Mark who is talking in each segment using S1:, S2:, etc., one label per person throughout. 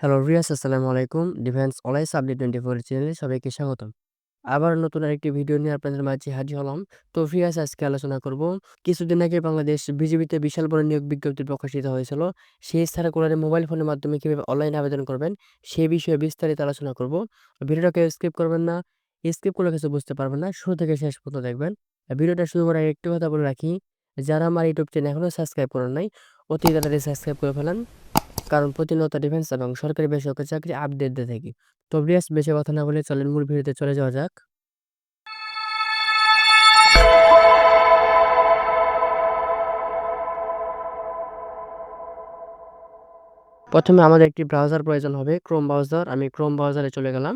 S1: Hello Riya's আসসালামু আলাইকুম। Defence অলাইস আপডেট টোয়েন্টি ফোর চ্যানেলে সবাইকে স্বাগতম। আবার নতুন আরেকটি ভিডিও নিয়ে আপনাদের মাঝে হাজির হলাম। তো রিয়াস আজকে আলোচনা করব, কিছুদিন আগে বাংলাদেশ বিজেপিতে বিশাল বড় নিয়োগ বিজ্ঞপ্তি প্রকাশিত হয়েছিল। সেই সার্কুলারে মোবাইল ফোনের মাধ্যমে কীভাবে অনলাইন আবেদন করবেন সেই বিষয়ে বিস্তারিত আলোচনা করব। ভিডিওটাকে স্কিপ করবেন না। স্কিপ করলে কিছু বুঝতে পারবেন না। শুরু থেকে শেষ পর্যন্ত দেখবেন। ভিডিওটা শুরু করার একটু কথা বলে রাখি। যারা আমার ইউটিউব চ্যানেল এখনও সাবস্ক্রাইব করেন নাই, অতি তাড়াতাড়ি সাবস্ক্রাইব করে ফেলেন। কারণ প্রতিনিয়ত ডিফেন্স এবং সরকারি বেসরকারি চাকরি আপডেট দিয়ে থাকি। তো ব্রিয়াস বেশি কথা না বলে চলেন মূল ভিডিওতে চলে যাওয়া যাক। প্রথমে আমাদের একটি ব্রাউজার প্রয়োজন হবে ক্রোম ব্রাউজার আমি ক্রোম ব্রাউজারে চলে গেলাম।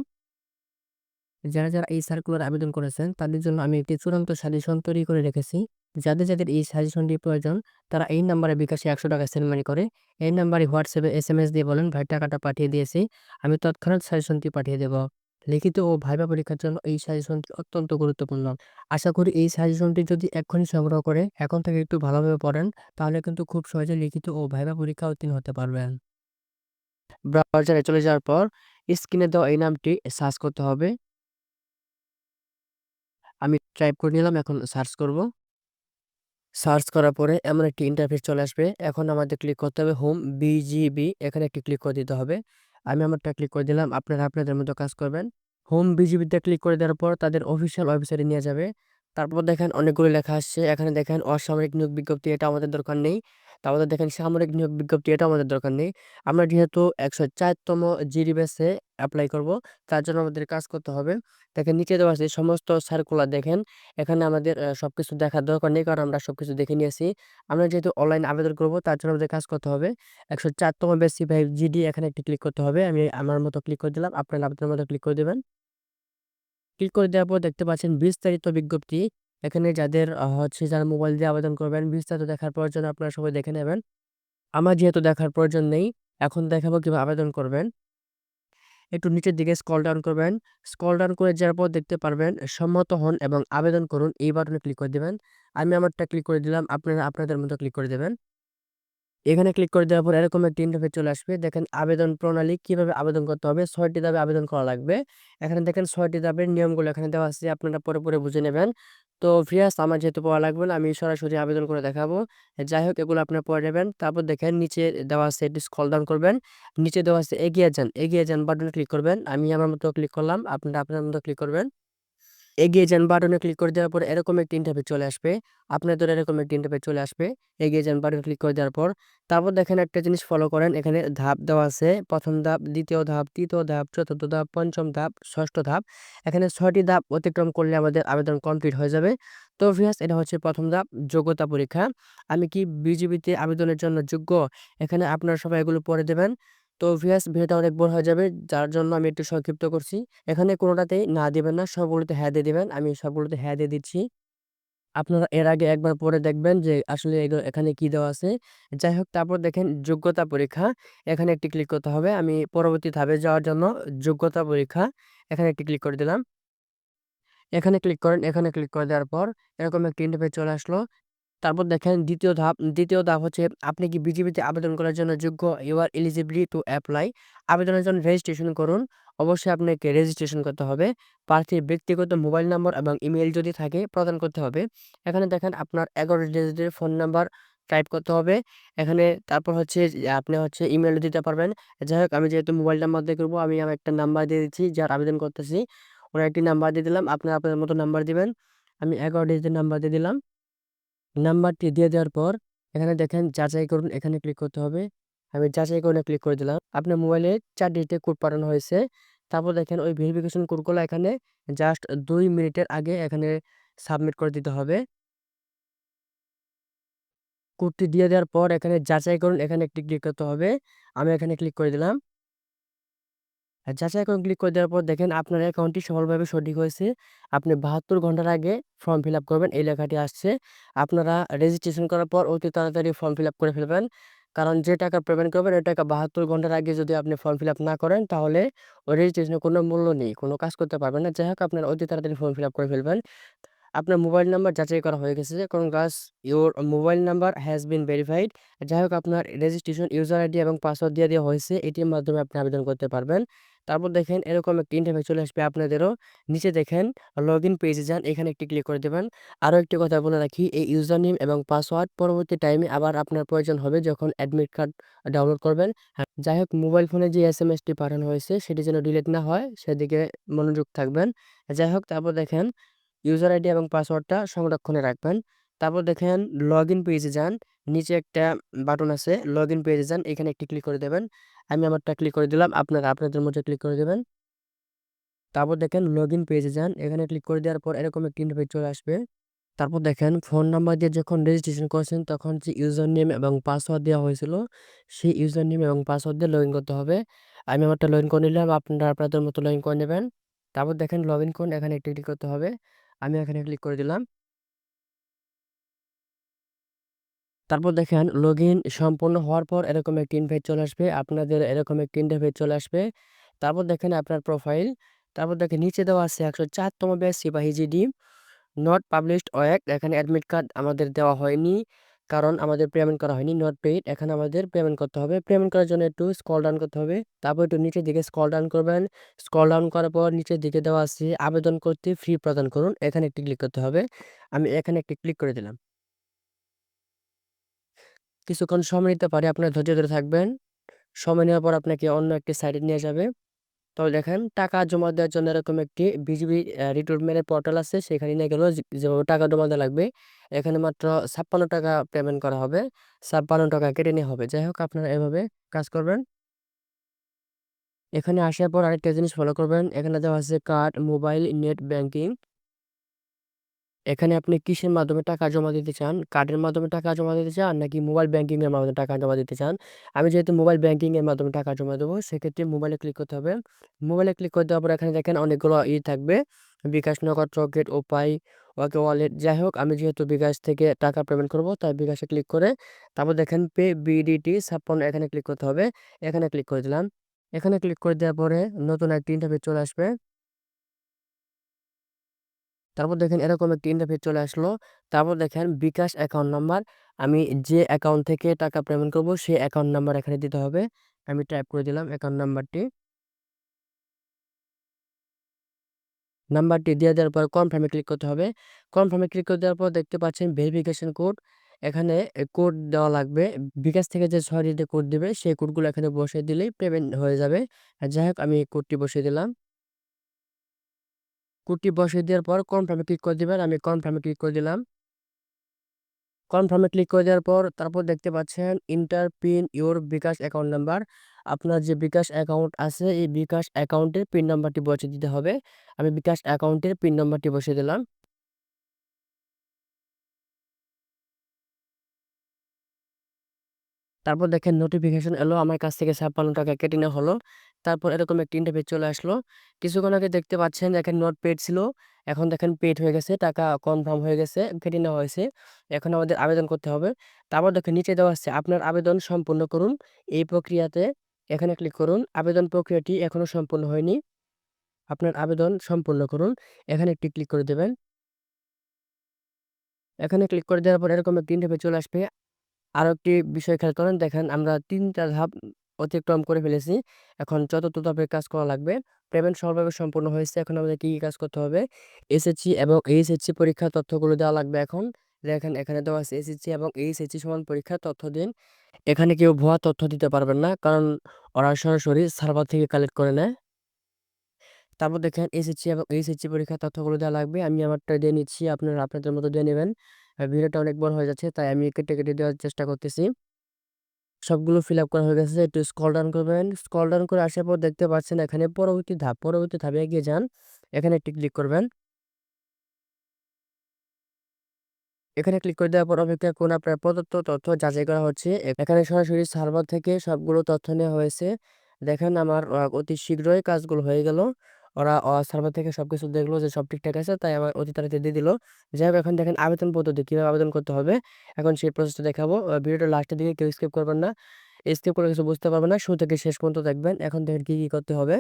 S1: যারা যারা এই সার্কুলার আবেদন করেছেন, তাদের জন্য আমি একটি চূড়ান্ত সাজেশন তৈরি করে রেখেছি। যাদের যাদের এই সাজেশনটি প্রয়োজন, তারা এই নাম্বারে বিকাশে একশো টাকা সেলমানি করে। এই নাম্বারে হোয়াটসঅ্যাপে এস এম এস দিয়ে বলেন, ভাই, টাকাটা পাঠিয়ে দিয়েছি। আমি তৎক্ষণাৎ সাজেশনটি পাঠিয়ে দেব। লিখিত ও ভাইবা পরীক্ষার জন্য এই সাজেশনটি অত্যন্ত গুরুত্বপূর্ণ। আশা করি এই সাজেশনটি যদি এক্ষুনি সংগ্রহ করে, এখন থেকে একটু ভালোভাবে পড়েন, তাহলে কিন্তু খুব সহজে লিখিত ও ভাইবা পরীক্ষা উত্তীর্ণ হতে পারবেন। ব্রাউজারে চলে যাওয়ার পর স্ক্রিনে দেওয়া এই নামটি সার্চ করতে হবে। আমি টাইপ করে নিলাম, এখন সার্চ করব। সার্চ করার পরে এমন একটি ইন্টারফেস চলে আসবে। এখন আমাদের ক্লিক করতে হবে হোম বিজিবি এখানে একটি ক্লিক করে দিতে হবে। আমি আমারটা ক্লিক করে দিলাম, আপনারা আপনাদের মতো কাজ করবেন। হোম বিজিবিতে ক্লিক করে দেওয়ার পর তাদের অফিসিয়াল ওয়েবসাইটে নিয়ে যাবে। তারপর দেখেন অনেকগুলো লেখা আসছে। এখানে দেখেন অসামরিক নিয়োগ বিজ্ঞপ্তি, এটা আমাদের দরকার নেই। তারপরে দেখেন সামরিক নিয়োগ বিজ্ঞপ্তি, এটা আমাদের দরকার নেই। আমরা যেহেতু একশো চারতম জিডি বেসে অ্যাপ্লাই করব, তার জন্য আমাদের কাজ করতে হবে। দেখেন নিচে দেওয়া আছে, সমস্ত সার্কুলার দেখেন। এখানে আমাদের সবকিছু দেখার দরকার নেই, কারণ আমরা সবকিছু দেখে নিয়েছি। আমরা যেহেতু অনলাইন আবেদন করব, তার জন্য আমাদের কাজ করতে হবে। একশো চারতম বেসি ভাই জিডি এখানে একটি ক্লিক করতে হবে। আমি আমার মতো ক্লিক করে দিলাম, আপনার আপনার মতো ক্লিক করে দেবেন। ক্লিক করে দেওয়ার পর দেখতে পাচ্ছেন বিস্তারিত বিজ্ঞপ্তি। এখানে যাদের হচ্ছে যারা মোবাইল দিয়ে আবেদন করবেন, বিস্তারিত দেখার প্রয়োজন আপনারা সবাই দেখে নেবেন। আমার যেহেতু দেখার প্রয়োজন নেই, এখন দেখাবো কীভাবে আবেদন করবেন। একটু নিচের দিকে স্কল ডাউন করবেন। স্কল ডাউন করে যাওয়ার পর দেখতে পারবেন, সম্মত হন এবং আবেদন করুন। এই বাটনে ক্লিক করে দেবেন। আমি আমারটা ক্লিক করে দিলাম, আপনারা আপনাদের মতো ক্লিক করে দেবেন। এখানে ক্লিক করে দেওয়ার পর এরকম একটি ইন্টারফেস চলে আসবে। দেখেন আবেদন প্রণালী কীভাবে আবেদন করতে হবে? ছয়টি ধাপে আবেদন করা লাগবে। এখানে দেখেন ছয়টি ধাপের নিয়মগুলো এখানে দেওয়া আছে, আপনারা পরে পরে বুঝে নেবেন। তো ফ্রিয়াস আমার যেহেতু পড়া লাগবে না, আমি সরাসরি আবেদন করে দেখাবো। যাই হোক, এগুলো আপনারা পড়ে নেবেন। তারপর দেখেন নিচে দেওয়া আছে এটি স্কল ডাউন করবেন। নিচে দেওয়া আছে, এগিয়ে যান এগিয়ে যান বাটনে ক্লিক করবেন। আমি আমার মতো ক্লিক করলাম, আপনারা আপনার মতো ক্লিক করবেন। এগিয়ে যান বাটনে ক্লিক করে দেওয়ার পর এরকম একটি ইন্টারফেস চলে আসবে। আপনাদের এরকম একটি ইন্টারফেস চলে আসবে। এগিয়ে যান বাটনে ক্লিক করে দেওয়ার পর। তারপর দেখেন একটা জিনিস ফলো করেন। এখানে ধাপ দেওয়া আছে। প্রথম ধাপ, দ্বিতীয় ধাপ, তৃতীয় ধাপ, চতুর্থ ধাপ, পঞ্চম ধাপ, ষষ্ঠ ধাপ। এখানে ছয়টি ধাপ অতিক্রম করলে আমাদের আবেদন কমপ্লিট হয়ে যাবে। তো ভিয়াস এটা হচ্ছে প্রথম ধাপ, যোগ্যতা পরীক্ষা। আমি কি বিজিবিতে আবেদনের জন্য যোগ্য? এখানে আপনারা সবাই এগুলো পড়ে দেবেন। তো ভিউয়ার্স ভিডিওটা অনেক বড় হয়ে যাবে। যার জন্য আমি একটু সংক্ষিপ্ত করছি। এখানে কোনোটাতেই না দিবেন না, সবগুলোতে হ্যাঁ দিয়ে দিবেন। আমি সবগুলোতে হ্যাঁ দিয়ে দিচ্ছি। আপনারা এর আগে একবার পরে দেখবেন যে আসলে এখানে কি দেওয়া আছে। যাই হোক, তারপর দেখেন যোগ্যতা পরীক্ষা। এখানে একটি ক্লিক করতে হবে। আমি পরবর্তী ধাপে যাওয়ার জন্য যোগ্যতা পরীক্ষা এখানে একটি ক্লিক করে দিলাম। এখানে ক্লিক করেন। এখানে ক্লিক করে দেওয়ার পর এরকম একটি ইন্টারফেস চলে আসলো। তারপর দেখেন দ্বিতীয় ধাপ দ্বিতীয় ধাপ হচ্ছে আপনি কি বিজিবিতে আবেদন করার জন্য যোগ্য? You are eligibility to apply আবেদনের জন্য রেজিস্ট্রেশন করুন। অবশ্যই আপনাকে রেজিস্ট্রেশন করতে হবে। প্রার্থীর ব্যক্তিগত মোবাইল নাম্বার এবং ইমেল যদি থাকে প্রদান করতে হবে। এখানে দেখেন আপনার এগারো ডিজিটের ফোন নাম্বার টাইপ করতে হবে। এখানে তারপর হচ্ছে আপনি হচ্ছে ইমেল দিতে পারবেন। যাই হোক, আমি যেহেতু মোবাইল নাম্বার দিয়ে করব, আমি আমার একটা নাম্বার দিয়ে দিচ্ছি যার আবেদন করতেছি। ওনার একটি নাম্বার দিয়ে দিলাম। আপনি আপনার মতো নাম্বার দিবেন। আমি এগারো ডিজিটের নাম্বার দিয়ে দিলাম। নাম্বারটি দিয়ে দেওয়ার পর এখানে দেখেন যাচাই করুন, এখানে ক্লিক করতে হবে। আমি যাচাই করে ক্লিক করে দিলাম। আপনার মোবাইলে চার ডিজিটের কোড পাঠানো হয়েছে। তারপর দেখেন ওই ভেরিফিকেশন কোডগুলো এখানে জাস্ট দুই মিনিটের আগে এখানে সাবমিট করে দিতে হবে। কোডটি দিয়ে দেওয়ার পর এখানে যাচাই করুন, এখানে একটি ক্লিক করতে হবে। আমি এখানে ক্লিক করে দিলাম। যাচাই এখন ক্লিক করে দেওয়ার পর দেখেন আপনার অ্যাকাউন্টটি সফলভাবে সঠিক হয়েছে। আপনি বাহাত্তর ঘণ্টার আগে ফর্ম ফিল করবেন, এই লেখাটি আসছে। আপনারা রেজিস্ট্রেশন করার পর অতি তাড়াতাড়ি ফর্ম ফিল করে ফেলবেন। কারণ যে টাকা পেমেন্ট করবেন, ওই টাকা বাহাত্তর ঘণ্টার আগে যদি আপনি ফর্ম ফিল না করেন, তাহলে ওই রেজিস্ট্রেশনের কোনো মূল্য নেই, কোনো কাজ করতে পারবেন না। যাই হোক, আপনারা অতি তাড়াতাড়ি ফর্ম ফিল করে ফেলবেন। আপনার মোবাইল নাম্বার যাচাই করা হয়ে গেছে congrats your mobile number has been verified যাই হোক, আপনার রেজিস্ট্রেশন ইউজার আইডি এবং পাসওয়ার্ড দিয়ে দেওয়া হয়েছে, এটির মাধ্যমে আপনি আবেদন করতে পারবেন। তারপর দেখেন এরকম একটা ইন্টারফেস চলে আসবে আপনাদেরও। নিচে দেখেন লগ ইন পেজে যান এখানে একটি ক্লিক করে দেবেন। আরও একটি কথা বলে রাখি এই ইউজার নেম এবং পাসওয়ার্ড পরবর্তী টাইমে আবার আপনার প্রয়োজন হবে যখন অ্যাডমিট কার্ড ডাউনলোড করবেন। হ্যাঁ, যাই হোক মোবাইল ফোনে যে এস এম এসটি পাঠানো হয়েছে সেটি যেন ডিলিট না হয় সেদিকে মনোযোগ থাকবেন। যাই হোক তারপর দেখেন ইউজার আইডি এবং পাসওয়ার্ডটা সংরক্ষণে রাখবেন। তারপর দেখেন লগ ইন পেজে যান। নিচে একটা বাটন আছে লগ ইন পেজে যান, এখানে একটি ক্লিক করে দেবেন। আমি আমারটা ক্লিক করে দিলাম, আপনারা, আপনাদের মধ্যে ক্লিক করে দেবেন। তারপর দেখেন লগ ইন পেজে যান, এখানে ক্লিক করে দেওয়ার পর এরকম একটি ইন্টারফেস চলে আসবে। তারপর দেখেন ফোন নাম্বার দিয়ে যখন রেজিস্ট্রেশন করেছেন, তখন যে ইউজার নেম এবং পাসওয়ার্ড দেওয়া হয়েছিল, সেই ইউজার নেম এবং পাসওয়ার্ড দিয়ে লগ ইন করতে হবে। আমি আমারটা লগ ইন করে নিলাম, আপনারা, আপনাদের মতো লগ ইন করে নেবেন। তারপর দেখেন লগ ইন করুন এখানে একটি ক্লিক করতে হবে। আমি এখানে ক্লিক করে দিলাম। তারপর দেখেন লগ ইন সম্পূর্ণ হওয়ার পর এরকম একটি ইনভাইট চলে আসবে, আপনাদের এরকম একটি ইন্টারফেস চলে আসবে। তারপর দেখেন আপনার প্রোফাইল তারপর দেখেন নিচে দেওয়া আছে একশো চারতম ব্যাচ সিপাহি জিডি। নট পাবলিশড ওয়েক এখানে অ্যাডমিট কার্ড আমাদের দেওয়া হয়নি, কারণ আমাদের পেমেন্ট করা হয়নি নট পেইড এখানে আমাদের পেমেন্ট করতে হবে পেমেন্ট করার জন্য একটু স্কল ডাউন করতে হবে, তারপর একটু নিচের দিকে স্কল ডাউন করবেন। স্কল ডাউন করার পর নিচের দিকে দেওয়া আছে, আবেদন করতে ফ্রি প্রদান করুন, এখানে একটি ক্লিক করতে হবে। আমি এখানে একটি ক্লিক করে দিলাম। কিছুক্ষণ সময় নিতে পারে, আপনার ধৈর্য ধরে থাকবেন। সময় নেওয়ার পর আপনাকে অন্য একটি সাইডে নিয়ে যাবে। তবে দেখেন, টাকা জমা দেওয়ার জন্য এরকম একটি বিজিবি রিক্রুটমেন্টের পোর্টাল আছে, সেখানে নিয়ে গেলেও যেভাবে টাকা জমা দেওয়া লাগবে, এখানে মাত্র ছাপ্পান্ন টাকা পেমেন্ট করা হবে। ছাপ্পান্ন টাকা কেটে নেওয়া হবে। যাই হোক, আপনারা এভাবে কাজ করবেন। এখানে আসার পর আরেকটা জিনিস ফলো করবেন। এখানে দেওয়া আছে কার্ড মোবাইল নেট ব্যাংকিং এখানে আপনি কিসের মাধ্যমে টাকা জমা দিতে চান? কার্ডের মাধ্যমে টাকা জমা দিতে চান নাকি মোবাইল ব্যাংকিং এর মাধ্যমে টাকা জমা দিতে চান? আমি যেহেতু মোবাইল ব্যাংকিং এর মাধ্যমে টাকা জমা দেবো সেক্ষেত্রে মোবাইলে ক্লিক করতে হবে। মোবাইলে ক্লিক করে দেওয়ার পর এখানে দেখেন অনেকগুলো ই থাকবে। বিকাশ, নগদ, রকেট, উপায়, ওকে ওয়ালেট যাই হোক আমি যেহেতু বিকাশ থেকে টাকা পেমেন্ট করব তাই বিকাশে ক্লিক করে তারপর দেখেন পে বিডিটি 56 এখানে ক্লিক করতে হবে। এখানে ক্লিক করে দিলাম। এখানে ক্লিক করে দেওয়ার পরে নতুন একটি ইন্টারফেস চলে আসবে। তারপর দেখেন এরকম একটি ইন্টারফেস চলে আসলো। তারপর দেখেন বিকাশ অ্যাকাউন্ট নাম্বার আমি যে অ্যাকাউন্ট থেকে টাকা পেমেন্ট করব, সেই অ্যাকাউন্ট নাম্বার এখানে দিতে হবে। আমি টাইপ করে দিলাম অ্যাকাউন্ট নাম্বারটি নাম্বারটি দিয়ে দেওয়ার পর কনফার্মে ক্লিক করতে হবে। কনফার্মে ক্লিক করে দেওয়ার পর দেখতে পাচ্ছেন ভেরিফিকেশন কোড এখানে কোড দেওয়া লাগবে। বিকাশ থেকে যে ডিজিটের কোড দেবে, সেই কোডগুলো এখানে বসিয়ে দিলেই পেমেন্ট হয়ে যাবে। যাই হোক, আমি কোডটি বসিয়ে দিলাম। কোডটি বসিয়ে দেওয়ার পর কনফার্মে ক্লিক করে দেবেন, আমি কনফার্মে ক্লিক করে দিলাম। কনফার্মে ক্লিক করে দেওয়ার পর তারপর দেখতে পাচ্ছেন enter PIN your bKash account number আপনার যে বিকাশ অ্যাকাউন্ট আছে, এই বিকাশ অ্যাকাউন্টের পিন নাম্বারটি বসিয়ে দিতে হবে। আমি বিকাশ অ্যাকাউন্টের পিন নাম্বারটি বসিয়ে দিলাম। তারপর দেখেন নোটিফিকেশন এলো, আমার কাছ থেকে ছাপ্পান্ন টাকা কেটে নেওয়া হলো। তারপর এরকম একটা ইন্টারফেস চলে আসলো। কিছুক্ষণ আগে দেখতে পাচ্ছেন দেখেন নট পেড ছিল। এখন দেখেন পেড হয়ে গেছে, টাকা কনফার্ম হয়ে গেছে, কেটে নেওয়া হয়েছে। এখন আমাদের আবেদন করতে হবে। তারপর দেখেন নিচে দেওয়া আছে, আপনার আবেদন সম্পূর্ণ করুন। এই প্রক্রিয়াতে এখানে ক্লিক করুন, আবেদন প্রক্রিয়াটি এখনও সম্পূর্ণ হয়নি। আপনার আবেদন সম্পূর্ণ করুন। এখানে একটি ক্লিক করে দেবেন। এখানে ক্লিক করে দেওয়ার পর এরকম একটি ইন্টারফেস চলে আসবে। আরও একটি বিষয় খেয়াল করেন, দেখেন আমরা তিনটা ধাপ অতিক্রম করে ফেলেছি। এখন চতুর্থ ধাপের কাজ করা লাগবে। পেমেন্ট সফলভাবে সম্পূর্ণ হয়েছে। এখন আমাদের কী কি কাজ করতে হবে? এসএসসি এবং এইচএসসি পরীক্ষার তথ্যগুলো দেওয়া লাগবে এখন। দেখেন এখানে দেওয়া আছে এসএসসি এবং এইচএসসি সমান পরীক্ষার তথ্য দিন। এখানে কেউ ভুয়া তথ্য দিতে পারবেন না। কারণ ওরা সরাসরি সার্ভার থেকে কালেক্ট করে নেয়। তারপর দেখেন এসএসসি এবং এইচএসসি পরীক্ষার তথ্যগুলো দেওয়া লাগবে। আমি আমারটা দিয়ে নিচ্ছি। আপনারা আপনাদের মতো দিয়ে নেবেন। ভিডিওটা অনেক বড় হয়ে যাচ্ছে তাই আমি কেটে, কেটে দেওয়ার চেষ্টা করতেছি। সবগুলো ফিল আপ করা হয়ে গেছে। একটু স্ক্রল ডাউন করবেন। স্ক্রল ডাউন করে আসার পর দেখতে পাচ্ছেন এখানে পরবর্তী ধাপ। পরবর্তী ধাপে এগিয়ে যান। এখানে একটি ক্লিক করবেন। এখানে ক্লিক করে দেওয়ার পর অপেক্ষা করুন আপনার প্রদত্ত তথ্য যাচাই করা হচ্ছে। এখানে সরাসরি সার্ভার থেকে সবগুলো তথ্য নেওয়া হয়েছে। দেখেন আমার অতি শীঘ্রই কাজগুলো হয়ে গেল। ওরা সার্ভার থেকে সবকিছু দেখল যে সব ঠিকঠাক আছে তাই আমার অতি তাড়াতাড়ি দিয়ে দিল যাই হোক এখন দেখেন আবেদন পদ্ধতি কীভাবে আবেদন করতে হবে এখন সেই প্রসেসটা দেখাবো ভিডিওটা লাস্টের দিকে কেউ স্কিপ করবেন না স্কিপ করে কিছু বুঝতে পারবেন না শুরু থেকে শেষ পর্যন্ত দেখবেন এখন দেখেন কী কী করতে হবে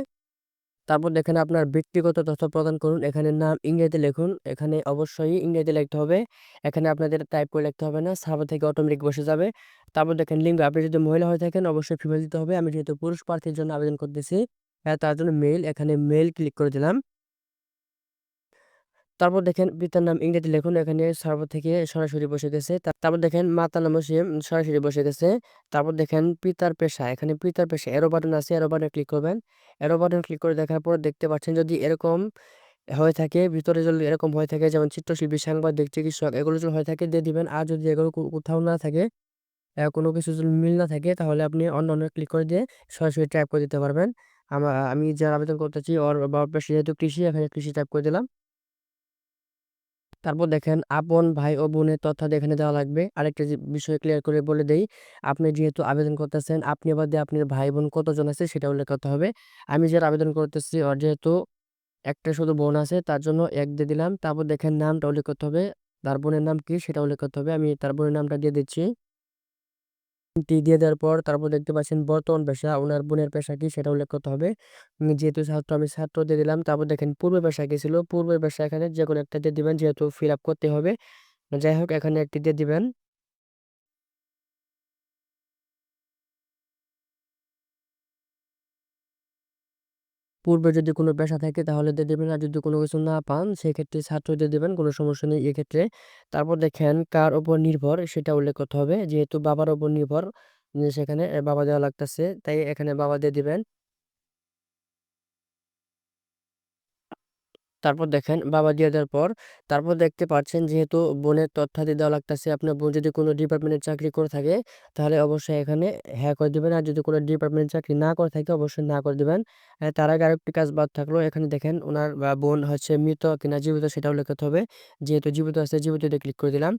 S1: তারপর দেখেন আপনার ব্যক্তিগত তথ্য প্রদান করুন। এখানে নাম ইংরেজিতে লিখুন। এখানে অবশ্যই ইংরেজিতে লিখতে হবে। এখানে আপনাদের টাইপ করে লিখতে হবে না। সার্ভার থেকে অটোমেটিক বসে যাবে। তারপর দেখেন লিঙ্গ আপনি যদি মহিলা হয়ে থাকেন অবশ্যই ফিমেল দিতে হবে। আমি যেহেতু পুরুষ প্রার্থীর জন্য আবেদন করতেছি, অ্যা তার জন্য মেইল এখানে মেইল ক্লিক করে দিলাম। তারপর দেখেন পিতার নাম ইংরেজি লিখুন। এখানে সার্ভার থেকে সরাসরি বসে গেছে। তারপর দেখেন মাতার নামও সেম সরাসরি বসে গেছে। তারপর দেখেন পিতার পেশা, এখানে পিতার পেশা অ্যারো বাটন আছে, অ্যারো বাটনে ক্লিক করবেন। অ্যারো বাটনে ক্লিক করে দেখার পর দেখতে পাচ্ছেন যদি এরকম হয়ে থাকে, ভিতরে যদি এরকম হয়ে থাকে যেমন চিত্রশিল্পী, সাংবাদিক, চিকিৎসক এগুলো যদি হয়ে থাকে দিয়ে দিবেন। আর যদি এগুলো কোথাও না থাকে, কোনো কিছু যদি মিল না থাকে তাহলে আপনি অন্য অন্য ক্লিক করে দিয়ে সরাসরি টাইপ করে দিতে পারবেন। আমা যার আবেদন করতেছি ওর বাবার পেশা যেহেতু কৃষি, এখানে কৃষি টাইপ করে দিলাম। তারপর দেখেন আপন ভাই ও বোনের তথ্যাদি এখানে দেওয়া লাগবে। আরেকটা বিষয় ক্লিয়ার করে বলে দেই, আপনি যেহেতু আবেদন করতেছেন, আপনি বাদে আপনার ভাই-বোন কতজন আছে সেটা উল্লেখ করতে হবে। আমি যার আবেদন করতেছি ওর যেহেতু একটা শুধু বোন আছে তার জন্য এক দিয়ে দিলাম। তারপর দেখেন নামটা উল্লেখ করতে হবে। তার বোনের নাম কি সেটা উল্লেখ করতে হবে। আমি তার বোনের নামটা দিয়ে দিচ্ছি। টি দিয়ে দেওয়ার পর তারপর দেখতে পাচ্ছেন বর্তমান পেশা, ওনার বোনের পেশা কি সেটা উল্লেখ করতে হবে। যেহেতু ছাত্র আমি ছাত্র দিয়ে দিলাম। তারপর দেখেন পূর্বের পেশা কি ছিল? পূর্বের পেশা এখানে যে কোনো একটা দিয়ে দিবেন যেহেতু ফিল আপ করতে হবে। যাই হোক এখানে একটি দিয়ে দিবেন। পূর্বে যদি কোনো পেশা থাকে তাহলে দিয়ে দেবেন আর যদি কোনো কিছু না পান, সেক্ষেত্রে ছাত্র দিয়ে দিবেন। কোনো সমস্যা নেই এক্ষেত্রে। তারপর দেখেন কার ওপর নির্ভর সেটা উল্লেখ করতে হবে। যেহেতু বাবার ওপর নির্ভর সেখানে বাবা দেওয়া লাগতেছে। তাই এখানে বাবা দিয়ে দিবেন। তারপর দেখেন বাবা দিয়ে দেওয়ার পর, তারপর দেখতে পাচ্ছেন যেহেতু বোনের তথ্যাদি দেওয়া লাগতেছে, আপনার বোন যদি কোনো ডিপার্টমেন্টে চাকরি করে থাকে, তাহলে অবশ্যই এখানে হ্যাঁ করে দিবেন। আর যদি কোনো ডিপার্টমেন্টে চাকরি না করে থাকে, অবশ্যই না করে দিবেন। তার আগে আরেকটি কাজ বাদ থাকল, এখানে দেখেন ওনার বোন হচ্ছে মৃত কিনা জীবিত সেটাও লিখতে হবে। যেহেতু জীবিত আছে, জীবিততে ক্লিক করে দিলাম।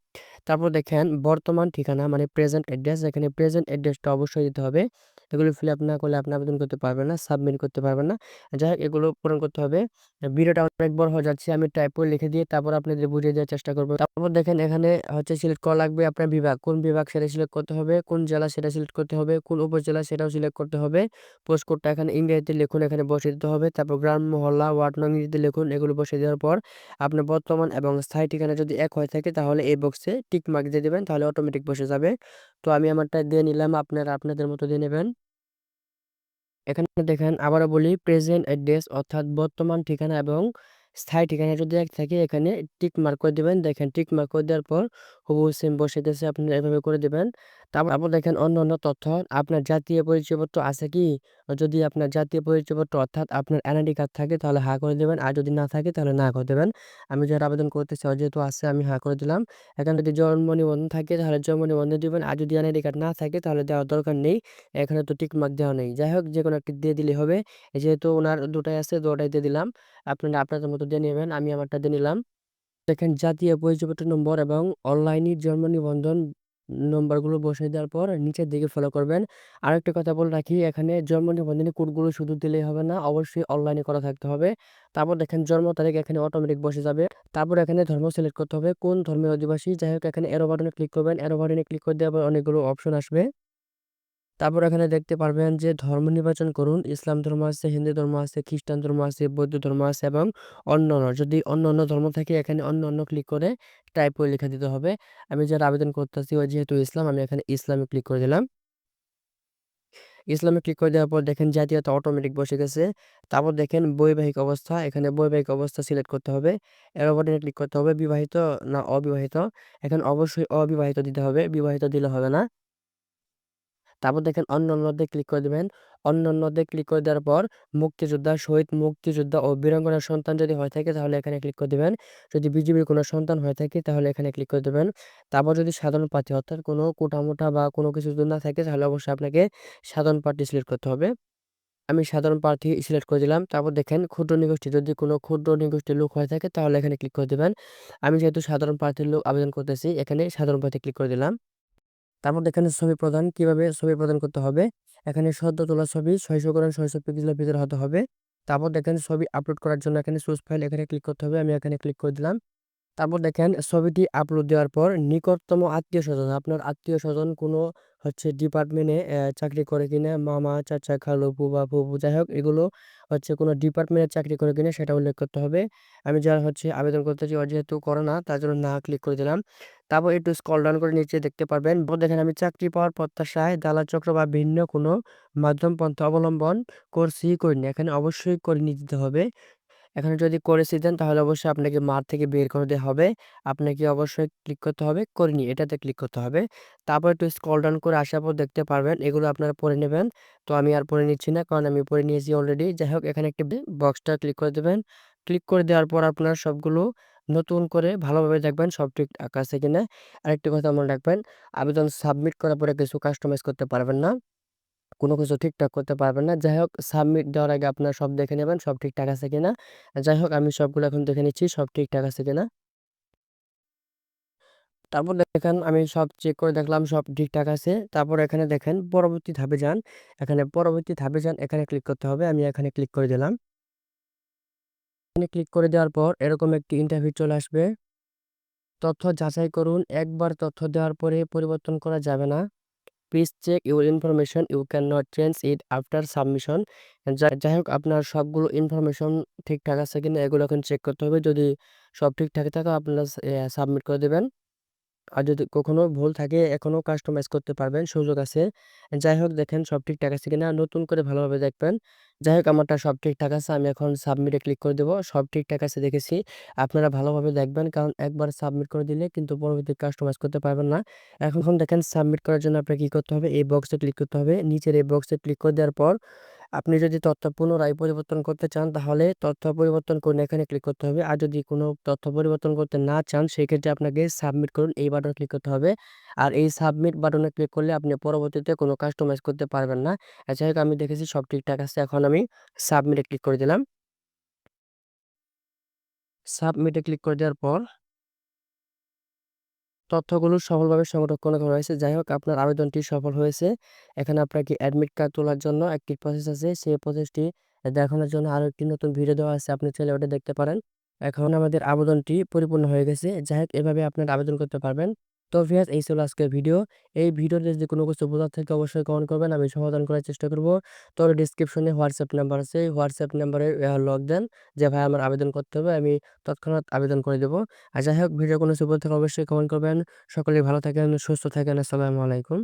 S1: তারপর দেখেন বর্তমান ঠিকানা মানে প্রেজেন্ট অ্যাড্রেস এখানে প্রেজেন্ট অ্যাড্রেসটা অবশ্যই দিতে হবে। এগুলো ফিল আপ না করলে আপনি আবেদন করতে পারবেন না সাবমিট করতে পারবেন না। যাই হোক, এগুলো পূরণ করতে হবে। ভিডিওটা অনেক বড় হয়ে যাচ্ছে, আমি টাইপ করে লিখে দিয়ে তারপর আপনাদের বুঝিয়ে দেওয়ার চেষ্টা করব। তারপর দেখেন এখানে হচ্ছে সিলেক্ট করা লাগবে আপনার বিভাগ। কোন বিভাগ সেটা সিলেক্ট করতে হবে, কোন জেলা সেটা সিলেক্ট করতে হবে, কোন উপজেলা সেটাও সিলেক্ট করতে হবে। পোস্ট কোডটা এখানে ইংরেজিতে লিখুন, এখানে বসে দিতে হবে। তারপর গ্রাম, মহল্লা, ওয়ার্ড নং ইংরেজিতে লিখুন, এগুলো বসে দেওয়ার পর আপনার বর্তমান এবং স্থায়ী ঠিকানা যদি এক হয়ে থাকে তাহলে এই বক্সে টিক মার্ক দিয়ে দেবেন, তাহলে অটোমেটিক বসে যাবে। তো আমি আমারটা দিয়ে নিলাম, আপনারা আপনাদের মতো দিয়ে নেবেন। এখানে দেখেন আবারও বলি প্রেজেন্ট অ্যাড্রেস অর্থাৎ বর্তমান ঠিকানা এবং স্থায়ী ঠিকানা যদি এক থাকে এখানে টিক মার্ক করে দেবেন। দেখেন টিক মার্ক করে দেওয়ার পর হুবহু সেম বসে দেশে আপনি এভাবে করে দিবেন। তারপর দেখেন অন্য অন্য তথ্য, আপনার জাতীয় পরিচয়পত্র আছে কি? যদি আপনার জাতীয় পরিচয়পত্র অর্থাৎ আপনার এনআইডি কার্ড থাকে তাহলে হা করে দেবেন, আর যদি না থাকে তাহলে না করে দেবেন। আমি যারা আবেদন করতেছি ওর যেহেতু আছে, আমি হা করে দিলাম। এখানে যদি জন্ম নিবন্ধন থাকে তাহলে জন্ম নিবন্ধন দিবেন, আর যদি এনআইডি কার্ড না থাকে তাহলে দেওয়ার দরকার নেই। এখানে তো টিক মার্ক দেওয়া নেই। যাই হোক যে কোনো একটি দিয়ে দিলে হবে। যেহেতু ওনার দুটাই আছে, দুটাই দিয়ে দিলাম। আপনারা আপনাদের মতো দিয়ে নেবেন, আমি আমারটা দিয়ে নিলাম। দেখেন জাতীয় পরিচয়পত্র নম্বর এবং অনলাইনে জন্ম নিবন্ধন নম্বরগুলো বসিয়ে দেওয়ার পর নিচের দিকে ফলো করবেন। আর একটা কথা বলে রাখি, এখানে জন্ম নিবন্ধনে কোডগুলো শুধু দিলেই হবে না, অবশ্যই অনলাইনে করা থাকতে হবে। তারপর দেখেন জন্ম তারিখ এখানে অটোমেটিক বসে যাবে। তারপর এখানে ধর্ম সিলেক্ট করতে হবে, কোন ধর্মের অধিবাসী, যাই হোক এখানে এরো বাটনে ক্লিক করবেন এরো বাটনে ক্লিক করে দেওয়ার পর অনেকগুলো অপশন আসবে। তারপর এখানে দেখতে পারবেন যে ধর্ম নির্বাচন করুন। ইসলাম ধর্ম আছে, হিন্দু ধর্ম আছে, খ্রিস্টান ধর্ম আছে, বৌদ্ধ ধর্ম আছে এবং অন্যান্য। যদি অন্য অন্য ধর্ম থাকে, এখানে অন্য অন্য ক্লিক করে টাইপ করে লিখে দিতে হবে। আমি যারা আবেদন করতেছি যেহেতু ইসলাম, আমি এখানে ইসলামে ক্লিক করে দিলাম। ইসলামে ক্লিক করে দেওয়ার পর দেখেন জাতীয়তা অটোমেটিক বসে গেছে। তারপর দেখেন বৈবাহিক অবস্থা, এখানে বৈবাহিক অবস্থা সিলেক্ট করতে হবে। এর বাটনে ক্লিক করতে হবে বিবাহিত না অবিবাহিত। এখানে অবশ্যই অবিবাহিত দিতে হবে, বিবাহিত দিলে হবে না। তারপর দেখেন অন্যান্যতে ক্লিক করে দেবেন। অন্যান্যতে ক্লিক করে দেওয়ার পর মুক্তিযোদ্ধা, শহীদ মুক্তিযোদ্ধা ও বীরাঙ্গনার সন্তান যদি হয়ে থাকে তাহলে এখানে ক্লিক করে দেবেন। যদি বিজিবির কোনো সন্তান হয়ে থাকে তাহলে এখানে ক্লিক করে দেবেন। তারপর যদি সাধারণ প্রার্থী অর্থাৎ কোনো কোটামোটা বা কোনো কিছু যদি না থাকে তাহলে অবশ্যই আপনাকে সাধারণ প্রার্থী সিলেক্ট করতে হবে। আমি সাধারণ প্রার্থী সিলেক্ট করে দিলাম। তারপর দেখেন ক্ষুদ্র নিগোষ্ঠী, যদি কোনো ক্ষুদ্র নিগোষ্ঠীর লোক হয়ে থাকে তাহলে এখানে ক্লিক করে দেবেন। আমি যেহেতু সাধারণ প্রার্থীর লোক আবেদন করতেছি, এখানে সাধারণ প্রার্থী ক্লিক করে দিলাম। তারপর দেখেন ছবি প্রদান, কীভাবে ছবি প্রদান করতে হবে? এখানে সদ্য তোলা ছবি ছয়শো গ্রাম, ছয়শো পিক্সেলের ভিতরে হতে হবে। তারপর দেখেন ছবি আপলোড করার জন্য এখানে সোর্স ফাইল এখানে ক্লিক করতে হবে। আমি এখানে ক্লিক করে দিলাম। তারপর দেখেন, ছবিটি আপলোড দেওয়ার পর নিকটতম আত্মীয় স্বজন, আপনার আত্মীয় স্বজন কোনো হচ্ছে ডিপার্টমেন্টে চাকরি করে কিনা মামা, চাচা, খালু, ফুফা, ফুফু যাই হোক এগুলো হচ্ছে কোনো ডিপার্টমেন্টে চাকরি করে কিনা সেটা উল্লেখ করতে হবে। আমি যারা হচ্ছে আবেদন করতেছি ওরা যেহেতু করে না তার জন্য না ক্লিক করে দিলাম। তারপর একটু স্কল ডাউন করে নিচে দেখতে পারবেন দেখেন আমি চাকরি পাওয়ার প্রত্যাশায় দালাল চক্র বা ভিন্ন কোনো মাধ্যম পন্থা অবলম্বন করছি, করিনি। এখানে অবশ্যই করিনি দিতে হবে। এখানে যদি করেছি দেন, তাহলে অবশ্যই আপনাকে মাঠ থেকে বের করে দেওয়া হবে। আপনাকে অবশ্যই ক্লিক করতে হবে করিনি এটাতে ক্লিক করতে হবে। তারপর একটু স্কল ডাউন করে আসার পর দেখতে পারবেন, এগুলো আপনারা পরে নেবেন। তো আমি আর পরে নিচ্ছি না, কারণ আমি পরে নিয়েছি অলরেডি। যাই হোক, এখানে একটি বক্সটা ক্লিক করে দেবেন। ক্লিক করে দেওয়ার পর আপনার সবগুলো নতুন করে ভালোভাবে দেখবেন, সব ঠিকঠাক আছে কিনা। আরেকটি কথা মনে রাখবেন, আবেদন সাবমিট করার পরে কিছু কাস্টমাইজ করতে পারবেন না। কোনো কিছু ঠিকঠাক করতে পারবেন না। যাই হোক সাবমিট দেওয়ার আগে আপনারা সব দেখে নেবেন, সব ঠিকঠাক আছে কিনা। যাই হোক, আমি সবগুলো এখন দেখে নিচ্ছি, সব ঠিকঠাক আছে কিনা। তারপর দেখেন, আমি সব চেক করে দেখলাম, সব ঠিকঠাক আছে। তারপর এখানে দেখেন, পরবর্তী ধাপে যান। এখানে পরবর্তী ধাপে যান, এখানে ক্লিক করতে হবে। আমি এখানে ক্লিক করে দিলাম। এখানে ক্লিক করে দেওয়ার পর এরকম একটি ইন্টারভিউ চলে আসবে। তথ্য যাচাই করুন। একবার তথ্য দেওয়ার পরে পরিবর্তন করা যাবে না। Please check your information you can not change it after submission. যাই হোক আপনার সবগুলো ইনফরমেশন ঠিকঠাক আছে কিনা এগুলো এখন চেক করতে হবে। যদি সব ঠিকঠাক থাকে আপনারা সাবমিট করে দেবেন। আর যদি কখনো ভুল থাকে, এখনও কাস্টমাইজ করতে পারবেন, সুযোগ আছে। যাই হোক, দেখেন সব ঠিকঠাক আছে কিনা, নতুন করে ভালোভাবে দেখবেন। যাই হোক, আমারটা সব ঠিকঠাক আছে। আমি এখন সাবমিটে ক্লিক করে দেবো, সব ঠিকঠাক আছে দেখেছি। আপনারা ভালোভাবে দেখবেন, কারণ একবার সাবমিট করে দিলে কিন্তু পরবর্তী কাস্টমাইজ করতে পারবেন না। এখন দেখেন সাবমিট করার জন্য আপনাকে কী করতে হবে এই বক্সে ক্লিক করতে হবে। নিচের এই বক্সে ক্লিক করে দেওয়ার পর আপনি যদি তথ্য পুনরায় পরিবর্তন করতে চান, তাহলে তথ্য পরিবর্তন করুন এখানে ক্লিক করতে হবে। আর যদি কোনো তথ্য পরিবর্তন করতে না চান, সেক্ষেত্রে আপনাকে সাবমিট করুন এই বাটনে ক্লিক করতে হবে। আর এই সাবমিট বাটনে ক্লিক করলে আপনি পরবর্তীতে কোনো কাস্টমাইজ করতে পারবেন না। হোক, আমি দেখেছি সব ঠিকঠাক আছে। এখন আমি সাবমিটে ক্লিক করে দিলাম। সাবমিটে ক্লিক করে দেওয়ার পর তথ্যগুলো সফলভাবে সংরক্ষণ করা হয়েছে। যাই হোক, আপনার আবেদনটি সফল হয়েছে। এখানে আপনাকে অ্যাডমিট কার্ড তোলার জন্য একটি প্রসেস আছে। সেই প্রসেসটি দেখানোর জন্য আরও একটি নতুন ভিডিও দেওয়া আছে। আপনি চাইলে ওটা দেখতে পারেন। এখন আমাদের আবেদনটি পরিপূর্ণ হয়ে গেছে। যাই হোক, এভাবে আপনার আবেদন করতে পারবেন। তো ভিউয়ার্স এই ছিল আজকের ভিডিও। এই ভিডিওতে যদি কোনো কিছু বোঝার থাকে অবশ্যই কমেন্ট করবেন। আমি সমাধান করার চেষ্টা করব। তো ডিসক্রিপশনে হোয়াটসঅ্যাপ নাম্বার আছে। এই হোয়াটসঅ্যাপ নাম্বারে লগ দেন যে ভাই আমার আবেদন করতে হবে। আমি তৎক্ষণাৎ আবেদন করে দেবো আর যাই হোক ভিডিও কোনো বোঝার থাকে অবশ্যই কমেন্ট করবেন। সকলেই ভালো থাকেন, সুস্থ থাকেন। আসসালামু আলাইকুম।